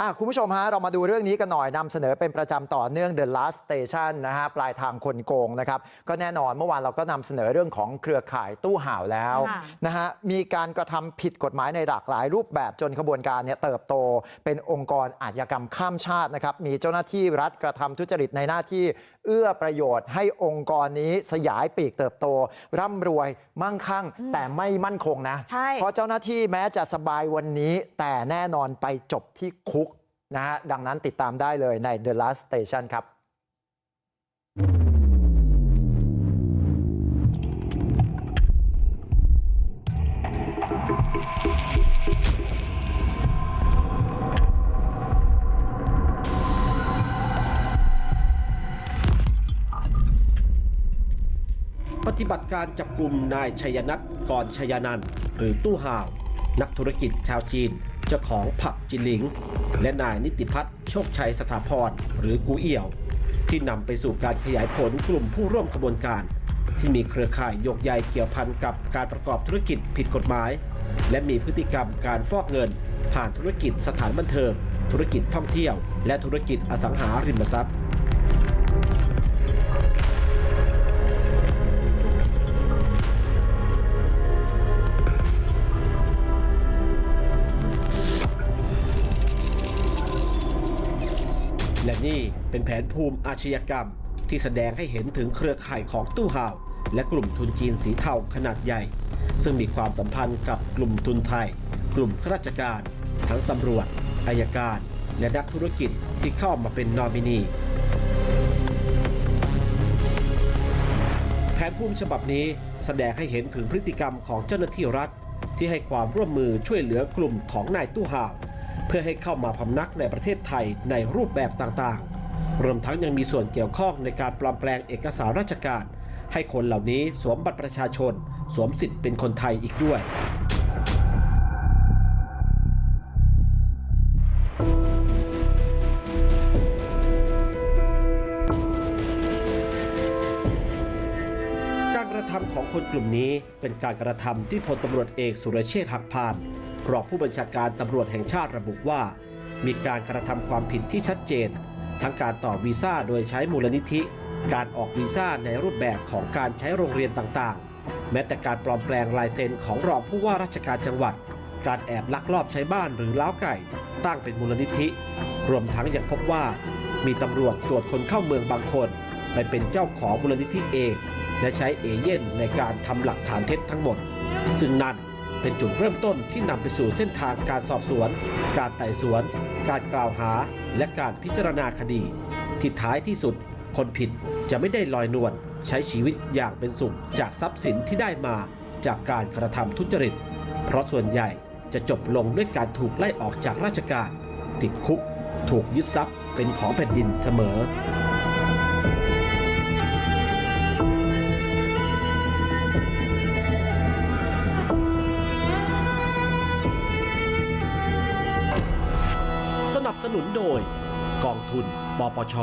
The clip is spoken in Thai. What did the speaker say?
อะคุณผู้ชมฮะเรามาดูเรื่องนี้กันหน่อยนำเสนอเป็นประจำต่อเนื่อง The Last Station นะฮะปลายทางคนโกงนะครับก็แน่นอนเมื่อวานเราก็นำเสนอเรื่องของเครือข่ายตู้ห่าวแล้วค่ะนะฮะมีการกระทำผิดกฎหมายในหลากหลายรูปแบบจนขบวนการเนี่ยเติบโตเป็นองค์กรอาชญากรรมข้ามชาตินะครับมีเจ้าหน้าที่รัฐกระทำทุจริตในหน้าที่ เอื้อประโยชน์ให้องค์กรนี้สยายปีกเติบโตร่ำรวยมั่งคั่งแต่ไม่มั่นคงนะใช่เพราะเจ้าหน้าที่แม้จะสบายวันนี้แต่แน่นอนไปจบที่คุกนะฮะดังนั้นติดตามได้เลยใน The Last Station ครับ ปฏิบัติการจับกลุ่มนายชัยนัทกรชัยนันหรือตู้ห่าว นักธุรกิจชาวจีนเจ้าของผับจินหลิง และนายนิติพัฒน์โชคชัยสถาพรหรือกูเอี่ยว ที่นำไปสู่การขยายผลกลุ่มผู้ร่วมกระบวนการ ที่มีเครือข่ายโยกใยเกี่ยวพันกับการประกอบธุรกิจผิดกฎหมาย และมีพฤติกรรมการฟอกเงิน ผ่านธุรกิจสถานบันเทิงธุรกิจท่องเที่ยว และธุรกิจอสังหาริมทรัพย์ และนี่เป็นแผนภูมิอาชญากรรม ที่แสดงให้เห็นถึงเครือข่ายของตู้ห่าว และกลุ่มทุนจีนสีเทาขนาดใหญ่ ซึ่งมีความสัมพันธ์กับกลุ่มทุนไทย กลุ่มข้าราชการ ทั้งตำรวจอายการ และนักธุรกิจที่เข้ามาเป็นนอมินีแผนภูมิฉบับนี้แสดงให้เห็นถึงพฤติกรรมของเจ้าหน้าที่รัฐ ที่ให้ความร่วมมือช่วยเหลือกลุ่มของนายตู้ห่าว เพื่อให้เข้ามาพำนักในประเทศไทยในรูปแบบต่างๆ รวมทั้งยังมีส่วนเกี่ยวข้องในการปลอมแปลงเอกสารราชการ ให้คนเหล่านี้สวมบัตรประชาชน สวมสิทธิ์เป็นคนไทยอีกด้วยการกระทำของคนกลุ่มนี้เป็นการกระทำที่พลตำรวจเอกสุรเชษฐ์หักพาน รองผู้บัญชาการตำรวจแห่งชาติระบุว่า มีการกระทำความผิดที่ชัดเจน ทั้งการต่อวีซ่าโดยใช้มูลนิธิ การออกวีซ่าในรูปแบบของการใช้โรงเรียนต่างๆ แม้แต่การปลอมแปลงลายเซ็นของรองผู้ว่าราชการจังหวัด การแอบลักลอบใช้บ้านหรือล้าไก่ ตั้งเป็นมูลนิธิ รวมทั้งยังพบว่า มีตำรวจตรวจคนเข้าเมืองบางคน ไปเป็นเจ้าของมูลนิธิเอง และใช้เอเย่นในการทำหลักฐานเท็จทั้งหมด ซึ่งนั่น เป็นจุดเริ่มต้นที่นำไปสู่เส้นทางการสอบสวน การไต่สวน การกล่าวหา และการพิจารณาคดีที่ท้ายที่สุด คนผิดจะไม่ได้ลอยนวลใช้ชีวิตอย่างเป็นสุขจากทรัพย์สินที่ได้มาจากการกระทำทุจริต เพราะส่วนใหญ่จะจบลงด้วยการถูกไล่ออกจากราชการ ติดคุก ถูกยึดทรัพย์เป็นของแผ่นดินเสมอ นับสนุนโดย กองทุนปปช